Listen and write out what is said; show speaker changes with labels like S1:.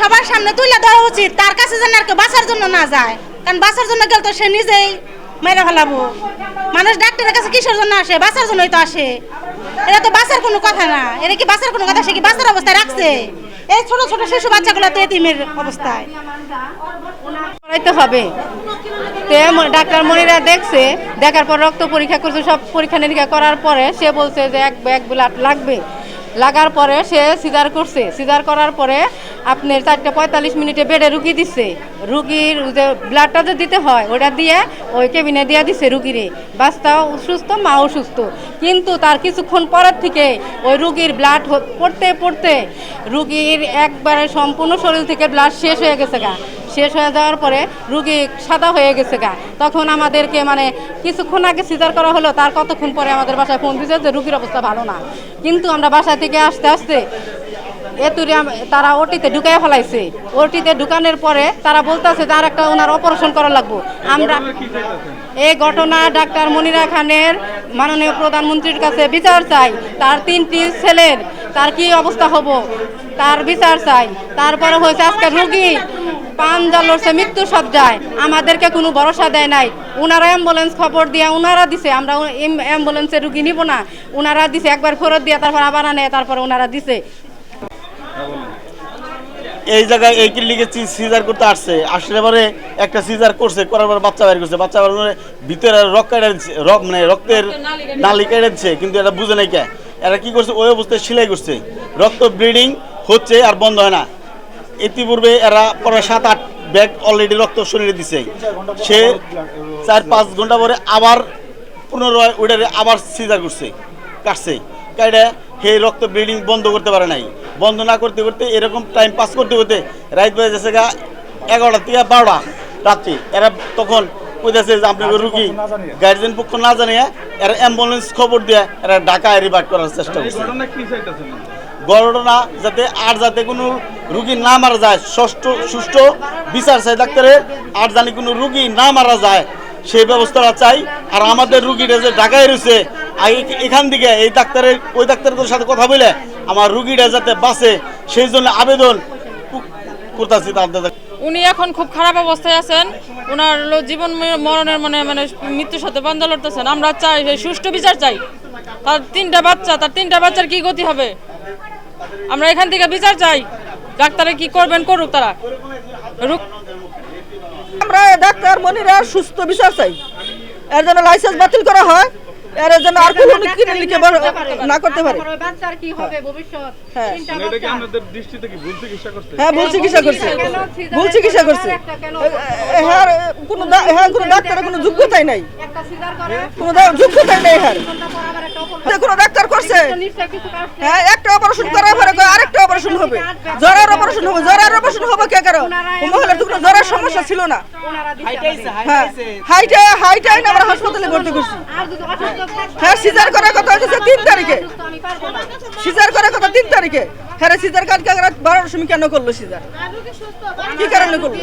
S1: সবার সামনে তুলে দেওয়া উচিত, তার কাছে যেন আর কেউ বাঁচার জন্য না যায়। কারণ বাঁচার জন্য গেলে তো সে নিজেই মেরে ফেলাবো। মানুষ ডাক্তারের কাছে কিসের জন্য আসে? বাঁচার জন্যই তো আসে। এটা তো বাঁচার কোনো কথা না। এটা কি বাঁচার কোনো কথা? সে কি বাঁচার অবস্থায় রাখছে? এই ছোট ছোট শিশু বাচ্চাগুলো তো এতিমের অবস্থায়।
S2: করাইতে হবে। তে ডাক্তার মনিরা দেখছে, দেখার পর রক্ত পরীক্ষা করছে, সব পরীক্ষা নিরীক্ষা করার পরে সে বলছে যে এক ব্যাগ ব্লাড লাগবে। লাগার পরে সে সিজার করছে। সিজার করার পরে আপনার চারটে পঁয়তাল্লিশ মিনিটে বেডে রুগী দিচ্ছে রুগীর যে ব্লাডটা যে দিতে হয় ওটা দিয়ে ওই কেবিনে দিয়ে দিছে রুগীরে। বাচ্চাও সুস্থ, মাও সুস্থ। কিন্তু তার কিছুক্ষণ পরের থেকে ওই রুগীর ব্লাড পড়তে পড়তে রুগীর একবারে সম্পূর্ণ শরীর থেকে ব্লাড শেষ হয়ে গেছে গা। শেষ হয়ে যাওয়ার পরে রুগী সাদা হয়ে গেছে গা। তখন আমাদেরকে মানে কিছুক্ষণ আগে সিজার করা হলো, তার কতক্ষণ পরে আমাদের বাসায় ফোন দিয়েছে যে রুগীর অবস্থা ভালো না। কিন্তু আমরা বাসা থেকে আসতে আসতে এতুরে তারা ওটিতে ঢুকাই ফেলাইছে। ওটিতে ঢুকানোর পরে তারা বলতেছে আর একটা ওনার অপারেশন করা লাগবো। আমরা এই ঘটনা ডাক্তার মনিরা খানের মাননীয় প্রধানমন্ত্রীর কাছে বিচার চাই। তার তিনটি ছেলের, তার কি অবস্থা হব? তার বিচার চাই। তারপরে হয়েছে আজকে রুগী পান জালছে মৃত্যু সজ্জায় আমাদেরকে কোনো ভরসা দেয় নাই। ওনারা অ্যাম্বুলেন্স খবর দিয়ে ওনারা দিছে। আমরা অ্যাম্বুলেন্সে রুগী নিব না। ওনারা দিছে, একবার ফেরত দিয়ে, তারপর আবার আনে, তারপর ওনারা দিছে।
S3: এই জায়গায় এই ক্লিনিকে সিজার করতে আসছে। আসলে পরে একটা সিজার করছে করার পর বাচ্চা বের করছে। বাচ্চা বের ভিতরে রক্ত কেটে দিচ্ছে, রক- মানে রক্তের নালি কেটে দিচ্ছে কিন্তু এটা বুঝে নাই কে। এরা কি করছে? ওই অবস্থায় সেলাই করছে। রক্ত ব্লিডিং হচ্ছে আর বন্ধ হয় না। ইতিপূর্বে এরা পরে সাত আট ব্যাগ অলরেডি রক্ত শরীরে দিছে। সে চার পাঁচ ঘণ্টা পরে আবার পুনরায় ওইটারে আবার সিজার করছে কাটছে। কাইডা সেই রক্ত ব্লিডিং বন্ধ করতে পারে নাই। বন্ধ না করতে করতে এরকম টাইম পাস করতে করতে রাইত বাজে গেছে গা এগারোটা থেকে বারোটা রাত্রি। এরা তখন কইতেছে যে আপনাকে রুগী গার্জেন পক্ষ না জানিয়ে এরা অ্যাম্বুলেন্স খবর দিয়ে এরা ঢাকায় রিভাইভ করার চেষ্টা করছে। ঘটনা যাতে আর যাতে কোনো রুগী না মারা যায় ষষ্ঠ সুষ্ঠ বিচার চাই ডাক্তারের আর জানি কোনো রুগী না মারা যায় সেই ব্যবস্থাটা চাই। আর আমাদের রুগীটা যে ঢাকায় রয়েছে এখান থেকে এই ডাক্তারের ওই ডাক্তারের সাথে কথা বলে আমার রুগীটা যাতে বাঁচে সেই জন্য আবেদন করতেছি তাদের
S4: উনি এখন খুব খারাপ অবস্থায় আছেন। ওনার জীবন মরণের মানে মানে মৃত্যুর সাথে বন্ধ লড়তেছেন। আমরা চাই যে সুষ্ঠু বিচার চাই। তার তিনটা বাচ্চা তার তিনটা বাচ্চার কি গতি হবে? আমরা এখান থেকে বিচার চাই। ডাক্তারে কি করবেন করুক তারা।
S5: আমরা ডাক্তার মনিরা সুস্থ বিচার চাই। এর জন্য লাইসেন্স বাতিল করা হয়। এর জন্য আর কোনো লিখে না করতে পারে।
S2: বাচ্চার কি হবে ভবিষ্যৎ?
S5: হ্যাঁ।
S6: মানে দৃষ্টিতে কি ভুল চিকিৎসা করছে?
S5: হ্যাঁ ভুল চিকিৎসা করছে।
S2: কেন
S5: ভুল চিকিৎসা করছে। হ্যাঁ কোনো হ্যাঁ কোনো ডাক্তারের কোনো যোগ্যতাই নাই।
S2: একটা সিজার করে।
S5: কোনো যোগ্যতাই নাই হ্যাঁ কোনো ডাক্তার করছে। হ্যাঁ একটা অপারেশন করার পরে আরেকটা অপারেশন হবে। জ্বরের অপারেশন হবে। জ্বরের অপারেশন হবে কে কারণ মহিলার তো জ্বরের সমস্যা ছিল না। হ্যাঁ হাইটে হাইটে আমরা হাসপাতালে ভর্তি করছি। হ্যাঁ সিজার করার কথা হচ্ছে তিন তারিখে। সিজার করার কথা তিন তারিখে। হ্যাঁ সিজার কালকে বারোটার সময় কেন করল সিজার? কি কারণে করল?